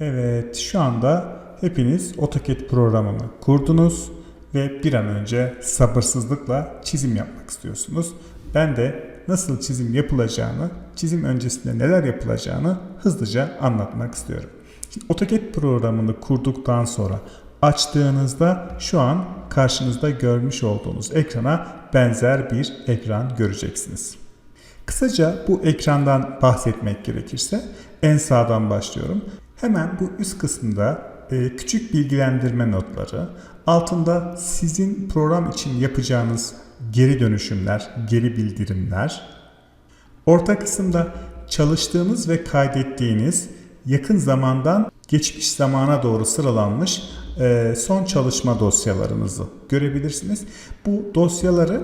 Evet, şu anda hepiniz AutoCAD programını kurdunuz ve bir an önce sabırsızlıkla çizim yapmak istiyorsunuz. Ben de nasıl çizim yapılacağını, çizim öncesinde neler yapılacağını hızlıca anlatmak istiyorum. Şimdi AutoCAD programını kurduktan sonra açtığınızda şu an karşınızda görmüş olduğunuz ekrana benzer bir ekran göreceksiniz. Kısaca bu ekrandan bahsetmek gerekirse en sağdan başlıyorum. Hemen bu üst kısımda e, küçük bilgilendirme notları, altında sizin program için yapacağınız geri dönüşümler, geri bildirimler, orta kısımda çalıştığınız ve kaydettiğiniz yakın zamandan geçmiş zamana doğru sıralanmış e, son çalışma dosyalarınızı görebilirsiniz. Bu dosyaları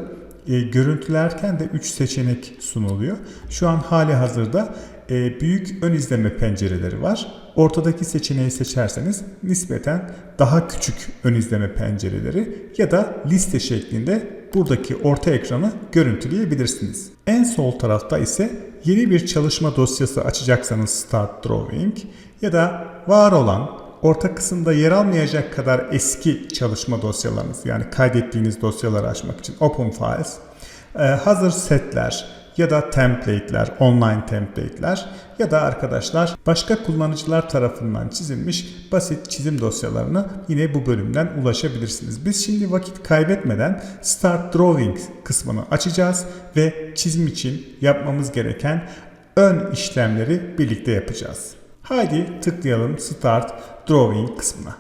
e, görüntülerken de 3 seçenek sunuluyor. Şu an hali hazırda e, büyük ön izleme pencereleri var. Ortadaki seçeneği seçerseniz nispeten daha küçük ön izleme pencereleri ya da liste şeklinde buradaki orta ekranı görüntüleyebilirsiniz. En sol tarafta ise yeni bir çalışma dosyası açacaksanız Start Drawing ya da var olan orta kısımda yer almayacak kadar eski çalışma dosyalarınız yani kaydettiğiniz dosyaları açmak için Open Files, e, hazır setler ya da template'ler, online template'ler ya da arkadaşlar başka kullanıcılar tarafından çizilmiş basit çizim dosyalarını yine bu bölümden ulaşabilirsiniz. Biz şimdi vakit kaybetmeden Start Drawing kısmını açacağız ve çizim için yapmamız gereken ön işlemleri birlikte yapacağız. Haydi tıklayalım Start Drawing kısmına.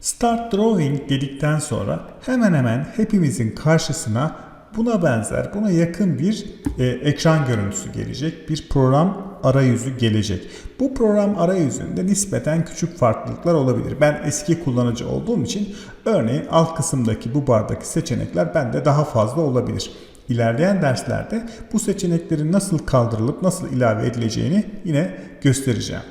Start Drawing dedikten sonra hemen hemen hepimizin karşısına buna benzer, buna yakın bir e, ekran görüntüsü gelecek. Bir program arayüzü gelecek. Bu program arayüzünde nispeten küçük farklılıklar olabilir. Ben eski kullanıcı olduğum için örneğin alt kısımdaki bu bardaki seçenekler bende daha fazla olabilir. İlerleyen derslerde bu seçeneklerin nasıl kaldırılıp nasıl ilave edileceğini yine göstereceğim.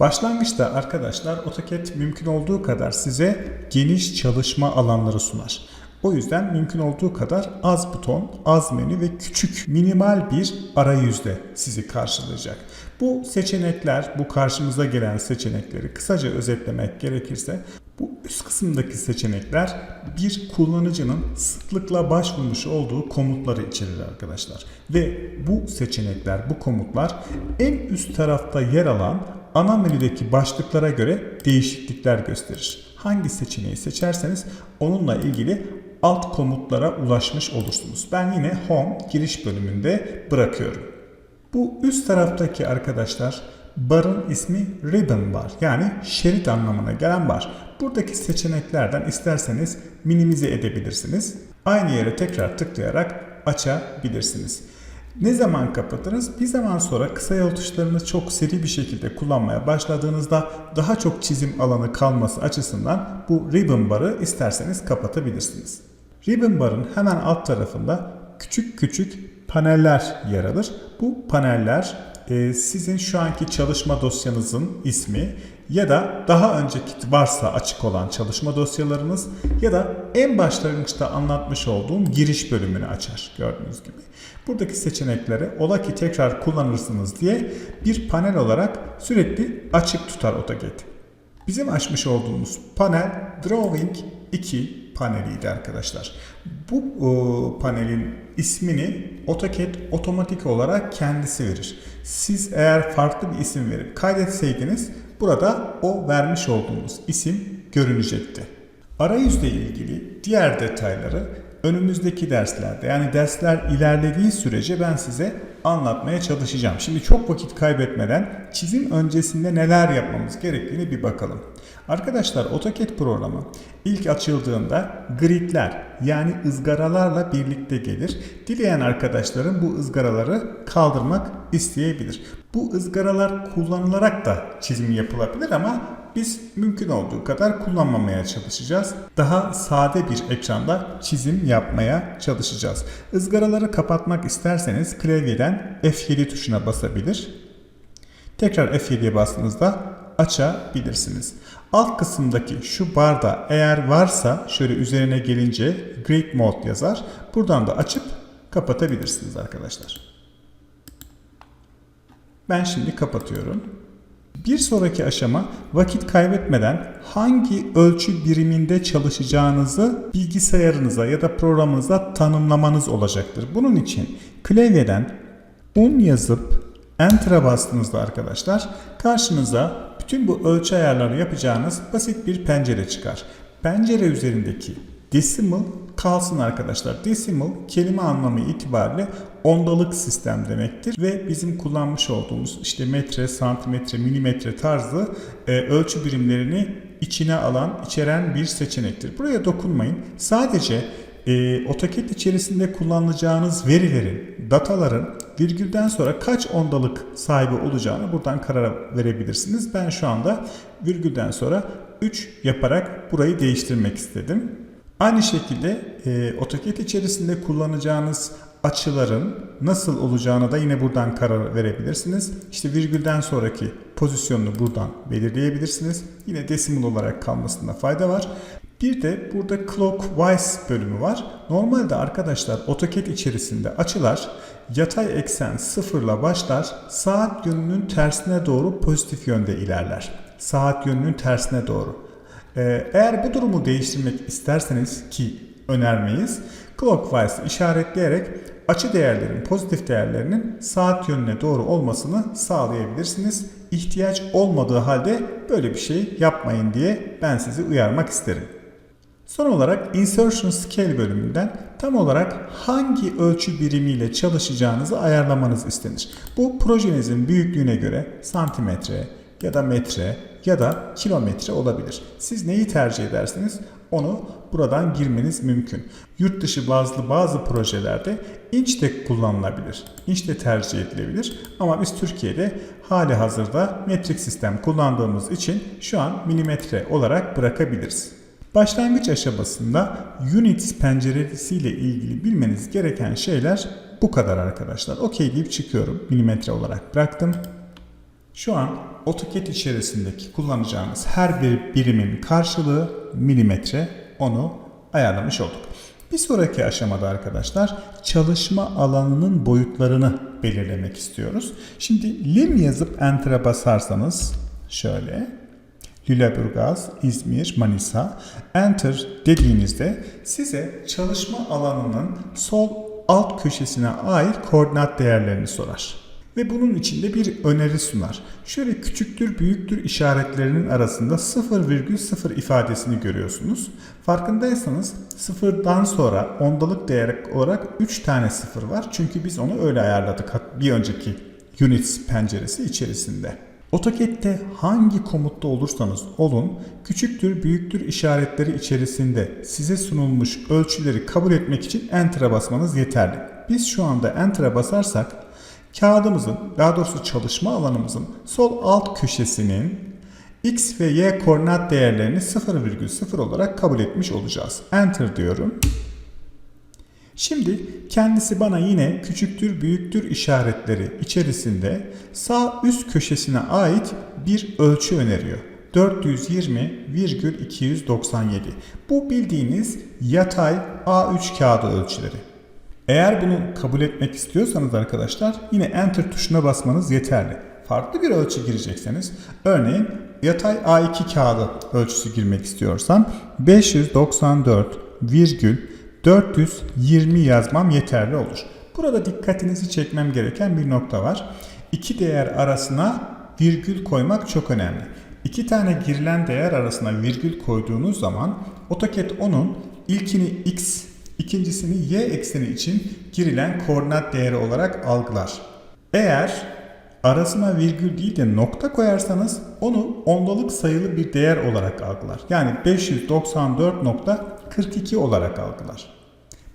Başlangıçta arkadaşlar AutoCAD mümkün olduğu kadar size geniş çalışma alanları sunar. O yüzden mümkün olduğu kadar az buton, az menü ve küçük minimal bir arayüzde sizi karşılayacak. Bu seçenekler, bu karşımıza gelen seçenekleri kısaca özetlemek gerekirse bu üst kısımdaki seçenekler bir kullanıcının sıklıkla başvurmuş olduğu komutları içerir arkadaşlar. Ve bu seçenekler, bu komutlar en üst tarafta yer alan ana menüdeki başlıklara göre değişiklikler gösterir. Hangi seçeneği seçerseniz onunla ilgili alt komutlara ulaşmış olursunuz. Ben yine Home giriş bölümünde bırakıyorum. Bu üst taraftaki arkadaşlar barın ismi ribbon bar yani şerit anlamına gelen bar. Buradaki seçeneklerden isterseniz minimize edebilirsiniz. Aynı yere tekrar tıklayarak açabilirsiniz. Ne zaman kapatırız? Bir zaman sonra kısa yol tuşlarını çok seri bir şekilde kullanmaya başladığınızda daha çok çizim alanı kalması açısından bu ribbon barı isterseniz kapatabilirsiniz. Ribbon barın hemen alt tarafında küçük küçük paneller yer alır. Bu paneller e, sizin şu anki çalışma dosyanızın ismi ya da daha önceki varsa açık olan çalışma dosyalarınız ya da en başlangıçta anlatmış olduğum giriş bölümünü açar gördüğünüz gibi. Buradaki seçenekleri ola ki tekrar kullanırsınız diye bir panel olarak sürekli açık tutar AutoCAD. Bizim açmış olduğumuz panel Drawing 2 paneliydi arkadaşlar. Bu o, panelin ismini AutoCAD otomatik olarak kendisi verir. Siz eğer farklı bir isim verip kaydetseydiniz burada o vermiş olduğumuz isim görünecekti. Arayüzle ilgili diğer detayları önümüzdeki derslerde yani dersler ilerlediği sürece ben size anlatmaya çalışacağım. Şimdi çok vakit kaybetmeden çizim öncesinde neler yapmamız gerektiğini bir bakalım. Arkadaşlar AutoCAD programı ilk açıldığında gridler yani ızgaralarla birlikte gelir. Dileyen arkadaşların bu ızgaraları kaldırmak isteyebilir. Bu ızgaralar kullanılarak da çizim yapılabilir ama biz mümkün olduğu kadar kullanmamaya çalışacağız. Daha sade bir ekranda çizim yapmaya çalışacağız. Izgaraları kapatmak isterseniz klavyeden F7 tuşuna basabilir. Tekrar F7'ye bastığınızda açabilirsiniz. Alt kısımdaki şu barda eğer varsa şöyle üzerine gelince Grid Mode yazar. Buradan da açıp kapatabilirsiniz arkadaşlar. Ben şimdi kapatıyorum. Bir sonraki aşama vakit kaybetmeden hangi ölçü biriminde çalışacağınızı bilgisayarınıza ya da programınıza tanımlamanız olacaktır. Bunun için klavyeden un yazıp Enter'a bastığınızda arkadaşlar karşınıza bütün bu ölçü ayarları yapacağınız basit bir pencere çıkar. Pencere üzerindeki decimal kalsın arkadaşlar. Decimal kelime anlamı itibariyle ondalık sistem demektir ve bizim kullanmış olduğumuz işte metre, santimetre, milimetre tarzı e, ölçü birimlerini içine alan, içeren bir seçenektir. Buraya dokunmayın. Sadece e, AutoCAD içerisinde kullanacağınız verilerin, dataların virgülden sonra kaç ondalık sahibi olacağını buradan karar verebilirsiniz. Ben şu anda virgülden sonra 3 yaparak burayı değiştirmek istedim. Aynı şekilde e, AutoCAD içerisinde kullanacağınız açıların nasıl olacağını da yine buradan karar verebilirsiniz. İşte virgülden sonraki pozisyonunu buradan belirleyebilirsiniz. Yine decimal olarak kalmasında fayda var. Bir de burada clockwise bölümü var. Normalde arkadaşlar AutoCAD içerisinde açılar yatay eksen sıfırla başlar, saat yönünün tersine doğru pozitif yönde ilerler. Saat yönünün tersine doğru. Ee, eğer bu durumu değiştirmek isterseniz ki önermeyiz, clockwise işaretleyerek açı değerlerin, pozitif değerlerinin saat yönüne doğru olmasını sağlayabilirsiniz. İhtiyaç olmadığı halde böyle bir şey yapmayın diye ben sizi uyarmak isterim. Son olarak Insertion Scale bölümünden tam olarak hangi ölçü birimiyle çalışacağınızı ayarlamanız istenir. Bu projenizin büyüklüğüne göre santimetre ya da metre ya da kilometre olabilir. Siz neyi tercih ederseniz onu buradan girmeniz mümkün. Yurt dışı bazlı bazı projelerde inç de kullanılabilir. İnç de tercih edilebilir. Ama biz Türkiye'de hali hazırda metrik sistem kullandığımız için şu an milimetre olarak bırakabiliriz. Başlangıç aşamasında Units penceresiyle ilgili bilmeniz gereken şeyler bu kadar arkadaşlar. OK deyip çıkıyorum. Milimetre olarak bıraktım. Şu an AutoCAD içerisindeki kullanacağımız her bir birimin karşılığı milimetre. Onu ayarlamış olduk. Bir sonraki aşamada arkadaşlar çalışma alanının boyutlarını belirlemek istiyoruz. Şimdi lim yazıp enter'a basarsanız şöyle Lüleburgaz, İzmir, Manisa enter dediğinizde size çalışma alanının sol alt köşesine ait koordinat değerlerini sorar. Ve bunun içinde bir öneri sunar. Şöyle küçüktür büyüktür işaretlerinin arasında 0,0 ifadesini görüyorsunuz. Farkındaysanız sıfırdan sonra ondalık değer olarak 3 tane sıfır var. Çünkü biz onu öyle ayarladık bir önceki units penceresi içerisinde. AutoCAD'de hangi komutta olursanız olun, küçüktür, büyüktür işaretleri içerisinde size sunulmuş ölçüleri kabul etmek için Enter'a basmanız yeterli. Biz şu anda Enter'a basarsak kağıdımızın, daha doğrusu çalışma alanımızın sol alt köşesinin X ve Y koordinat değerlerini 0,0 olarak kabul etmiş olacağız. Enter diyorum. Şimdi kendisi bana yine küçüktür büyüktür işaretleri içerisinde sağ üst köşesine ait bir ölçü öneriyor. 420,297. Bu bildiğiniz yatay A3 kağıdı ölçüleri. Eğer bunu kabul etmek istiyorsanız arkadaşlar yine Enter tuşuna basmanız yeterli. Farklı bir ölçü girecekseniz örneğin yatay A2 kağıdı ölçüsü girmek istiyorsam 594 virgül 420 yazmam yeterli olur. Burada dikkatinizi çekmem gereken bir nokta var. İki değer arasına virgül koymak çok önemli. İki tane girilen değer arasına virgül koyduğunuz zaman AutoCAD onun ilkini x, ikincisini y ekseni için girilen koordinat değeri olarak algılar. Eğer arasına virgül değil de nokta koyarsanız onu ondalık sayılı bir değer olarak algılar. Yani 594.42 olarak algılar.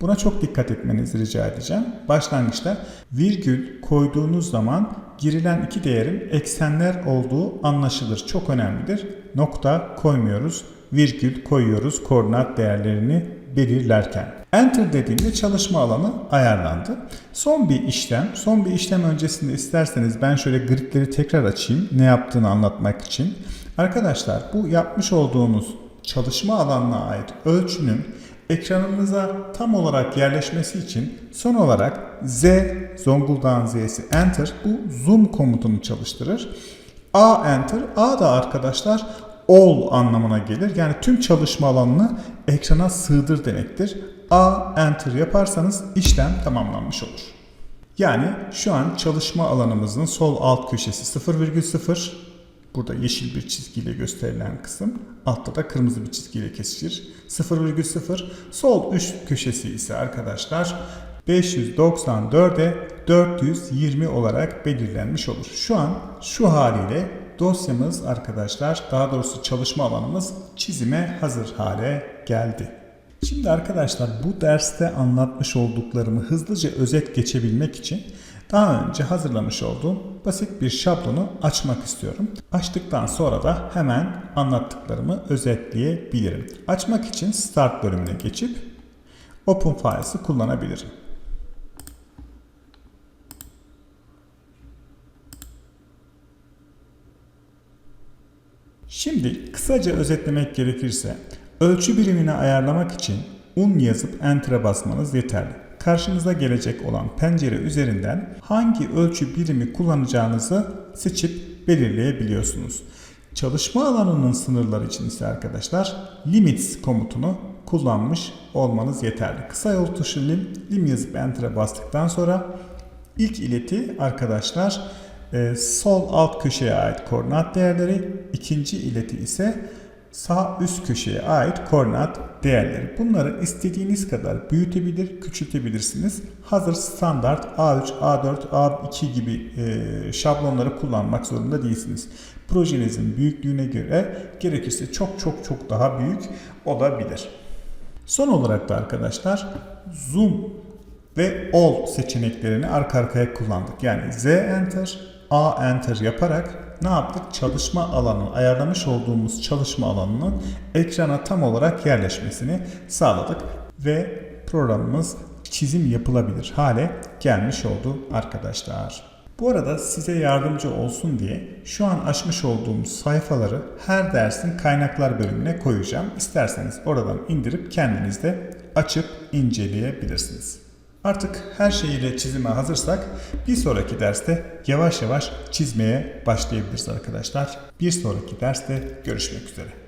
Buna çok dikkat etmenizi rica edeceğim. Başlangıçta virgül koyduğunuz zaman girilen iki değerin eksenler olduğu anlaşılır. Çok önemlidir. Nokta koymuyoruz, virgül koyuyoruz koordinat değerlerini belirlerken. Enter dediğimde çalışma alanı ayarlandı. Son bir işlem. Son bir işlem öncesinde isterseniz ben şöyle gridleri tekrar açayım ne yaptığını anlatmak için. Arkadaşlar bu yapmış olduğunuz çalışma alanına ait ölçünün ekranımıza tam olarak yerleşmesi için son olarak Z, Zonguldak'ın Z'si Enter bu zoom komutunu çalıştırır. A enter. A da arkadaşlar all anlamına gelir. Yani tüm çalışma alanını ekrana sığdır demektir. A enter yaparsanız işlem tamamlanmış olur. Yani şu an çalışma alanımızın sol alt köşesi 0,0. Burada yeşil bir çizgiyle gösterilen kısım. Altta da kırmızı bir çizgiyle kesişir. 0,0. Sol üst köşesi ise arkadaşlar 594'e 420 olarak belirlenmiş olur. Şu an şu haliyle dosyamız arkadaşlar daha doğrusu çalışma alanımız çizime hazır hale geldi. Şimdi arkadaşlar bu derste anlatmış olduklarımı hızlıca özet geçebilmek için daha önce hazırlamış olduğum basit bir şablonu açmak istiyorum. Açtıktan sonra da hemen anlattıklarımı özetleyebilirim. Açmak için Start bölümüne geçip Open Files'ı kullanabilirim. Şimdi kısaca özetlemek gerekirse ölçü birimini ayarlamak için un yazıp enter'a basmanız yeterli. Karşınıza gelecek olan pencere üzerinden hangi ölçü birimi kullanacağınızı seçip belirleyebiliyorsunuz. Çalışma alanının sınırları için ise arkadaşlar limits komutunu kullanmış olmanız yeterli. Kısa yol tuşu lim, lim yazıp enter'a bastıktan sonra ilk ileti arkadaşlar e, sol alt köşeye ait koordinat değerleri, ikinci ileti ise sağ üst köşeye ait koordinat değerleri. Bunları istediğiniz kadar büyütebilir, küçültebilirsiniz. Hazır standart A3, A4, A2 gibi e, şablonları kullanmak zorunda değilsiniz. Projenizin büyüklüğüne göre gerekirse çok çok çok daha büyük olabilir. Son olarak da arkadaşlar zoom ve all seçeneklerini arka arkaya kullandık. Yani Z enter, A enter yaparak ne yaptık? Çalışma alanı, ayarlamış olduğumuz çalışma alanının ekrana tam olarak yerleşmesini sağladık ve programımız çizim yapılabilir hale gelmiş oldu arkadaşlar. Bu arada size yardımcı olsun diye şu an açmış olduğum sayfaları her dersin kaynaklar bölümüne koyacağım. İsterseniz oradan indirip kendiniz de açıp inceleyebilirsiniz. Artık her şeyiyle çizime hazırsak bir sonraki derste yavaş yavaş çizmeye başlayabiliriz arkadaşlar. Bir sonraki derste görüşmek üzere.